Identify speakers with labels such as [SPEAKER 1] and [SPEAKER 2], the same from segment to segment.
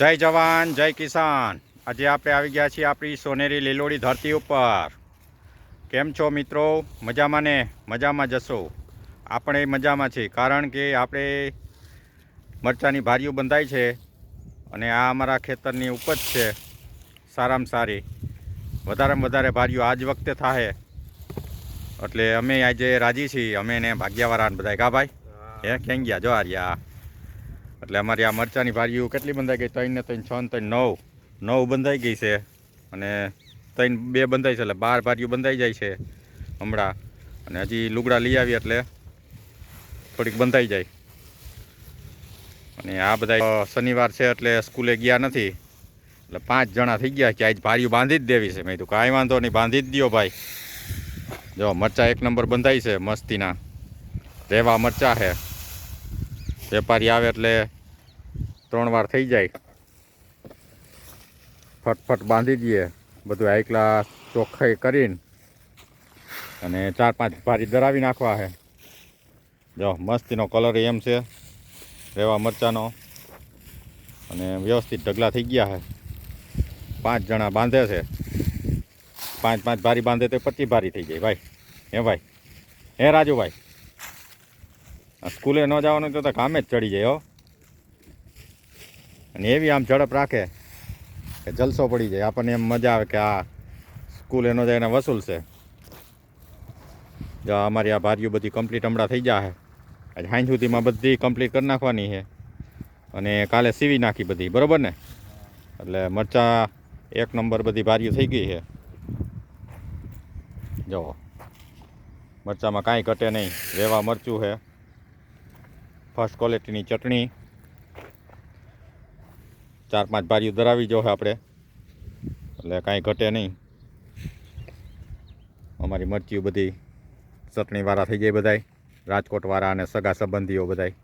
[SPEAKER 1] જય જવાન જય કિસાન. આજે આપણે આવી ગયા છીએ આપણી સોનેરી લીલોડી ધરતી ઉપર. કેમ છો મિત્રો? મજામાં ને? મજામાં જશો? આપણે મજામાં છીએ કારણ કે આપણે મરચાંની ભારીઓ બંધાઈ છે અને આ અમારા ખેતરની ઉપજ છે સારામાં સારી. વધારેમાં વધારે ભારીઓ આજ વખતે થાય એટલે અમે આજે રાજી છીએ અમે એને ભાગ્યાવાળાને બધા કા ભાઈ? હે. ક્યાં ગયા? જો આર્યા. એટલે અમારી આ મરચાંની ભારીઓ કેટલી બંધાઈ ગઈ? ત્રણ ને ત્રણ, છ ને ત્રણ, નવ. નવ બંધાઈ ગઈ છે અને ત્રણ, બે બંધાઈ છે એટલે બાર ભારીઓ બંધાઈ જાય છે હમણાં. અને હજી લુગડા લઈ આવી એટલે થોડીક બંધાઈ જાય. અને આ બધા શનિવાર છે એટલે સ્કૂલે ગયા નથી. એટલે પાંચ જણા થઈ ગયા કે આજ ભારીઓ બાંધી જ દેવી છે. મેં કીધું કાંઈ વાંધો નહીં, બાંધી જ દો ભાઈ. જો મરચાં એક નંબર બંધાઈ છે મસ્તીના. રેવા મરચાં છે. વેપારી આવે એટલે ત્રણ વાર થઈ જાય. ફટફટ બાંધી દઈએ. બધું આઈકલા ચોખ્ખાઈ કરીને. અને ચાર પાંચ ભારી ધરાવી નાખવા છે જો, મસ્તીનો કલર એમ છે. રેવા મરચાંનો. અને વ્યવસ્થિત ઢગલા થઈ ગયા છે પાંચ જણા બાંધે છે. પાંચ પાંચ ભારી બાંધે તો પચીસ ભારી થઈ જાય. ભાઈ, હે ભાઈ? હે રાજુભાઈ? સ્કૂલે ન જવાનું તો કામે જ ચડી જાય, હો. અને એવી આમ ઝડપ રાખે કે જલસો પડી જાય. આપણને એમ મજા આવે કે આ સ્કૂલે ન જાય એને વસૂલ છે. જો અમારી આ ભારીઓ બધી કમ્પ્લીટ હમણાં થઈ જાય આજે હાઈ સુધીમાં બધી કમ્પ્લીટ કરી નાખવાની છે અને કાલે સીવી નાખી બધી, બરાબર ને? એટલે મરચાં એક નંબર બધી ભારીઓ થઈ ગઈ છે જો, મરચામાં કાંઈ ઘટે નહીં. રેવા મરચું છે ફર્સ્ટ ક્વોલિટીની ચટણી. ચાર પાંચ ભારીઓ ધરાવી જો આપણે. એટલે કાંઈ ઘટે નહીં. અમારી મરચીઓ બધી ચટણીવાળા થઈ જાય બધાય. રાજકોટવાળા અને સગા સંબંધીઓ બધાય.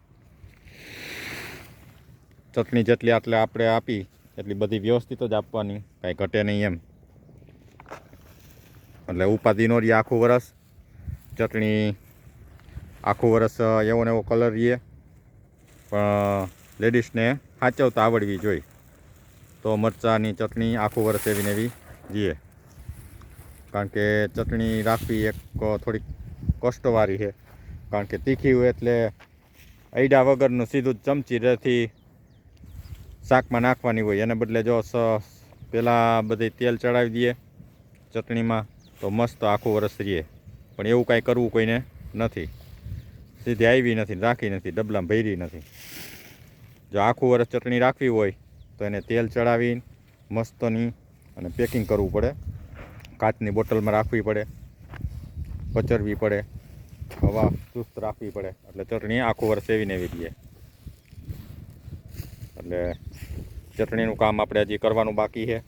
[SPEAKER 1] ચટણી જેટલી આટલે આપણે આપી, એટલી બધી વ્યવસ્થિત જ આપવાની. કાંઈ ઘટે નહીં એમ. એટલે ઉપાધિનો રહી આખું વરસ. ચટણી આખું વરસ એવો ને એવો કલર રહીએ પણ લેડીઝને સાચવતા આવડવી જોઈએ. તો મરચાંની ચટણી આખું વર્ષ એવી ને એવી જીએ. કારણ કે ચટણી રાખવી એક થોડીક કષ્ટવાળી છે. કારણ કે તીખી હોય એટલે ઐડા વગરનું સીધું ચમચી રહેથી શાકમાં નાખવાની હોય. એને બદલે જો પહેલાં બધી તેલ ચડાવી દઈએ ચટણીમાં તો મસ્ત આખું વરસ રહીએ પણ એવું કાંઈ કરવું કોઈને નથી. સીધી આવી નથી રાખી નથી, ડબલામાં ભરી નથી. જો આખું વરસ ચટણી રાખવી હોય, તો એને તેલ ચડાવીને મસ્તની અને પેકિંગ કરવું પડે. કાચની બોટલમાં રાખવી પડે, પચરવી પડે, હવા ચુસ્ત રાખવી પડે. એટલે ચટણી આખું વર્ષ એવી ને એવી રહીએ એટલે ચટણીનું કામ આપણે હજી કરવાનું બાકી છે.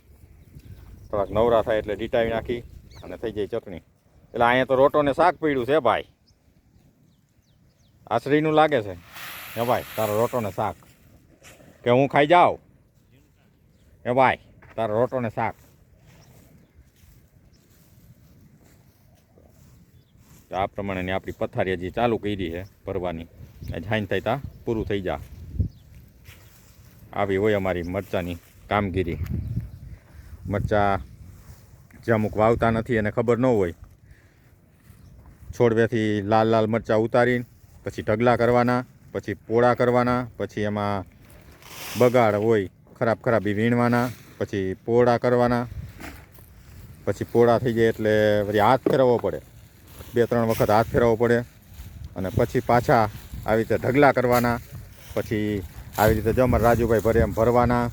[SPEAKER 1] થોડાક નવરા થાય એટલે ડીટાવી નાખી અને થઈ જાય ચટણી. એટલે અહીંયા તો રોટોને શાક પીડ્યું છે ભાઈ. આશરીનું લાગે છે. હે ભાઈ, તારો રોટોને શાક. કે હું ખાઈ જાઉં? હે ભાઈ, તારો રોટોને શાક. આ પ્રમાણેની આપણી પથારી હજી ચાલુ કરી છે ભરવાની. જાઈન થાય તા, પૂરું થઈ જા. આવી હોય અમારી મરચાની કામગીરી. મરચાં જે અમુક વાવતા નથી, એને ખબર ન હોય. છોડવેથી લાલ લાલ મરચાં ઉતારીને પછી ઢગલા કરવાના, પછી પોળા કરવાના, પછી એમાં બગાડ હોય, ખરાબ ખરાબ વીણવાના, પછી પોળા કરવાના, પછી પોળા થઈ જાય એટલે પછી હાથ ફેરવવો પડે. બે ત્રણ વખત હાથ ફેરવવો પડે અને પછી પાછા આવી રીતે ઢગલા કરવાના, પછી આવી રીતે જમર રાજુભાઈ ભરે એમ ભરવાના,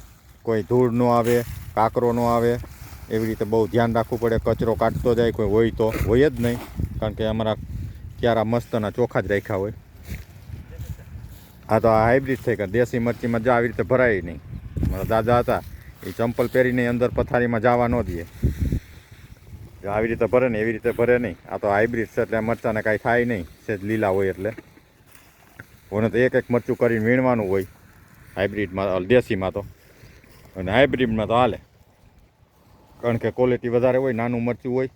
[SPEAKER 1] કોઈ ધૂળ ન આવે, કાંકરો ન આવે, એવી રીતે બહુ ધ્યાન રાખવું પડે, કચરો કાઢતો જાય, કોઈ હોય તો, હોય જ નહીં, કારણ કે અમારા ક્યારા મસ્તના ચોખા જ રાખ્યા હોય. આ તો હાઇબ્રિડ થઈ ગયા દેશી મરચીમાં જો આવી રીતે ભરાય નહીં. મારા દાદા હતા, એ ચંપલ પહેરીને અંદર પથારીમાં જવા ન દે. આવી રીતે ભરે ને એવી રીતે ભરે નહીં. આ તો હાઇબ્રિડ છે એટલે મરચાંને કાંઈ થાય નહીં. સેજ લીલા હોય એટલે. ઓને તો એક એક મરચું કરીને વીણવાનું હોય. હાઇબ્રિડમાં દેશીમાં તો. અને હાઇબ્રિડમાં તો હાલે. કારણ કે ક્વોલિટી વધારે હોય, નાનું મરચું હોય,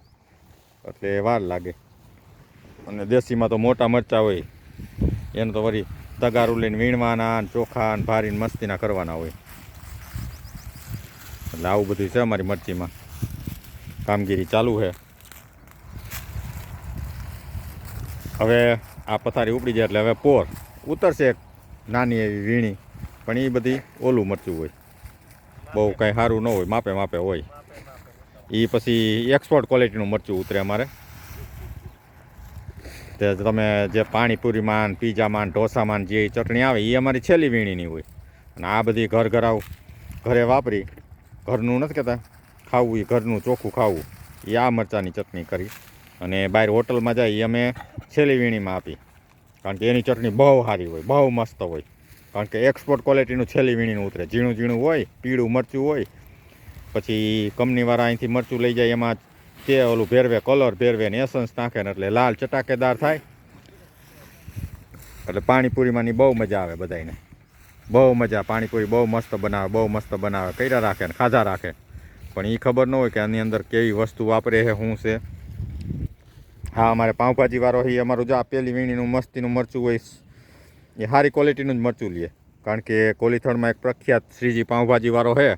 [SPEAKER 1] એટલે વાર લાગે. અને દેશીમાં તો મોટા મરચાં હોય. એને તો વળી તગારું લઈને વીણવાના ચોખા ને ભારીને મસ્તીના કરવાના હોય. એટલે આવું બધું છે અમારી મરચીમાં. કામગીરી ચાલુ છે. હવે આ પથારી ઉપડી જાય એટલે હવે પોર ઉતરશે એક નાની એવી વીણી. પણ એ બધી ઓલું મરચું હોય. બહુ કાંઈ સારું ન હોય, માપે માપે હોય. એ પછી એક્સપોર્ટ ક્વોલિટીનું મરચું ઉતરે અમારે. તે તમે જે પાણીપુરીમાં માન પીઝામાં માન ઢોસામાં માન જે ચટણી આવે એ અમારી છેલ્લી વીણીની હોય. અને આ બધી ઘર ઘરાવ ઘરે વાપરી. ઘરનું નથી કહેતા. ખાવું એ ઘરનું ચોખ્ખું ખાવું. એ આ મરચાંની ચટણી કરી અને બહાર હોટલમાં જાય એ અમે છેલ્લી વીણીમાં આપી. કારણ કે એની ચટણી બહુ સારી હોય, બહુ મસ્ત હોય. કારણ કે એક્સપોર્ટ ક્વોલિટીનું છેલ્લી વીણીનું ઉતરે. ઝીણું ઝીણું હોય, પીળું મરચું હોય, પછી કંપનીવાળા અહીંથી મરચું લઈ જાય એમાં તે ઓલું ભેરવે, કલર ભેરવે ને એસન્સ નાખે ને એટલે લાલ ચટાકેદાર થાય. એટલે પાણીપુરીમાંની બહુ મજા આવે બધાને બહુ મજા, પાણીપુરી બહુ મસ્ત બનાવે, બહુ મસ્ત બનાવે. કર્યા રાખે ને, ખાધા રાખે. પણ એ ખબર ન હોય કે આની અંદર કેવી વસ્તુ વાપરે છે, શું છે. હા, અમારે પાઉંભાજીવાળો એ અમારું જો આ પેલી વીણીનું મસ્તીનું મરચું હોય એ સારી ક્વોલિટીનું જ મરચું લે. કારણ કે કોલીથળમાં એક પ્રખ્યાત શ્રીજી પાઉંભાજીવાળો છે.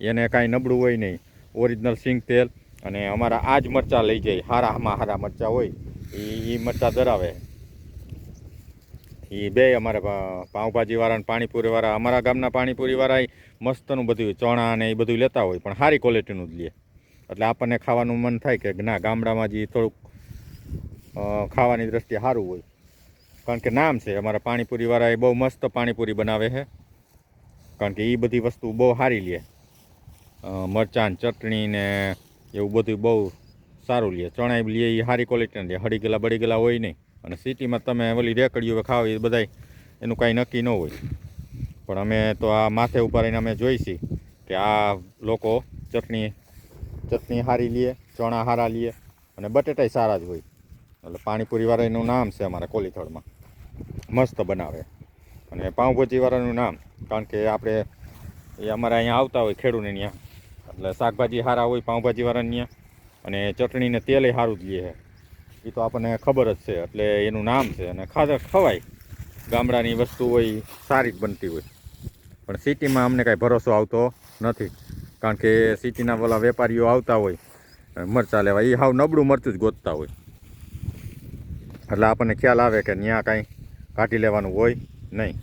[SPEAKER 1] એને કાંઈ નબળું હોય નહીં. ઓરિજિનલ સિંગ તેલ. અને અમારા આ જ મરચાં લઈ જાય, હારામાં હારા મરચાં હોય એ એ મરચાં ધરાવે. એ બે અમારે પાઉંભાજીવાળા અને પાણીપુરીવાળા, અમારા ગામના પાણીપુરીવાળા મસ્તનું બધું ચણા ને એ બધું લેતા હોય, પણ સારી ક્વોલિટીનું જ લે. એટલે આપણને ખાવાનું મન થાય કે ના, ગામડામાં જે થોડુંક ખાવાની દ્રષ્ટિએ સારું હોય. કારણ કે નામ છે, અમારા પાણીપુરીવાળા એ બહુ મસ્ત પાણીપુરી બનાવે છે. કારણ કે એ બધી વસ્તુ બહુ સારી લે. મરચાં ચટણી ને એવું બધું બહુ સારું લે. ચણાય લે એ સારી ક્વોલિટીના લે. હળી ગયેલા, બળી ગયેલા હોય નહીં. અને સિટીમાં તમે ઓલી રેકડીઓ ખાવ એ બધાય એનું કાંઈ નક્કી ન હોય. પણ અમે તો આ માથે ઉપર રહીને અમે જોઈશી કે આ લોકો ચટણી ચટણી સારી લે, ચણા સારા લે અને બટેટાય સારા જ હોય. એટલે પાણીપુરીવાળાનું નામ છે અમારા કોલીથળમાં. મસ્ત બનાવે. અને પાઉંભાજીવાળાનું નામ. કારણ કે આપણે એ અમારા અહીંયા આવતા હોય ખેડૂને ત્યાં. એટલે શાકભાજી સારા હોય પાઉંભાજીવાળાને ત્યાં અને ચટણીને તેલે સારું જ લે એ તો આપણને ખબર જ છે, એટલે એનું નામ છે. અને ખાધા ખવાય. ગામડાની વસ્તુ હોય સારી જ બનતી હોય. પણ સિટીમાં અમને કાંઈ ભરોસો આવતો નથી. કારણ કે સિટીના પેલા વેપારીઓ આવતા હોય મરચાં લેવા. એ હાવ નબળું મરચું જ ગોતતા હોય. એટલે આપણને ખ્યાલ આવે કે ત્યાં કાંઈ કાઢી લેવાનું હોય નહીં.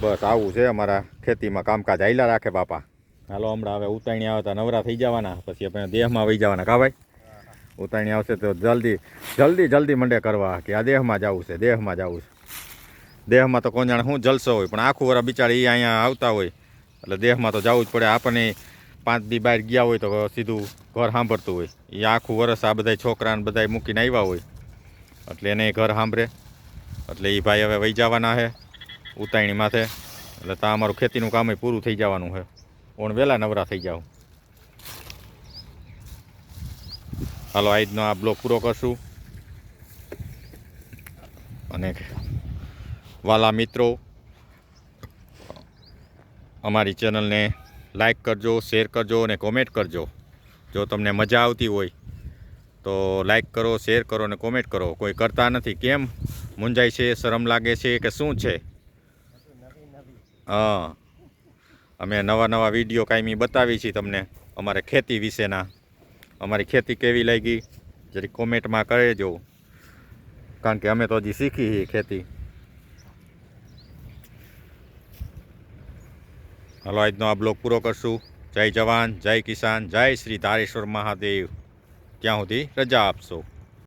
[SPEAKER 1] બસ આવું છે અમારા ખેતીમાં કામકાજ. આયલા રાખે બાપા. હાલો, હમણાં હવે ઉતાણી આવે તો નવરા થઈ જવાના. પછી આપણે દેહમાં વહી જવાના. કા ભાઈ? ઉતાણી આવશે તો જલ્દી જલ્દી જલ્દી મંડે કરવા કે આ દેહમાં જવું છે, દેહમાં જવું છે. દેહમાં તો કોણ જાણે શું જલસો હોય, પણ આખું વરા બિચારી અહીંયા આવતા હોય. એટલે દેહમાં તો જવું જ પડે. આપણને પાંચ દી બહાર ગયા હોય તો સીધું ઘર સાંભળતું હોય. એ આખું વરસ આ બધા છોકરાને બધા મૂકીને આવ્યા હોય. એટલે એને ઘર સાંભળે. એટલે એ ભાઈ હવે વહી જવાના છે ઉતાયણી માથે એટલે ત્યાં અમારું ખેતીનું કામ પૂરું થઈ જવાનું છે ઓણ વહેલા નવરા થઈ જાવ હાલો, આજનો આ બ્લોક પૂરો કરશું. અને વાલા મિત્રો, અમારી ચેનલને લાઈક કરજો, શેર કરજો અને કોમેન્ટ કરજો. જો તમને મજા આવતી હોય, તો લાઈક કરો, શેર કરો અને કોમેન્ટ કરો. કોઈ કરતા નથી. કેમ? મૂંઝાય છે, શરમ લાગે છે કે શું છે? હા. અમે નવા નવા વીડિયો કાયમી બતાવી છીએ તમને અમારે ખેતી વિશેના. અમારી ખેતી કેવી લાગી? જરી કોમેન્ટમાં કહેજો. કારણ કે અમે તો હજી શીખી છીએ ખેતી. હાલો, આજનો આ બ્લોગ પૂરો કરશું. જય જવાન, જય કિસાન, જય શ્રી ધારેશ્વર મહાદેવ. ત્યાં સુધી રજા આપશો.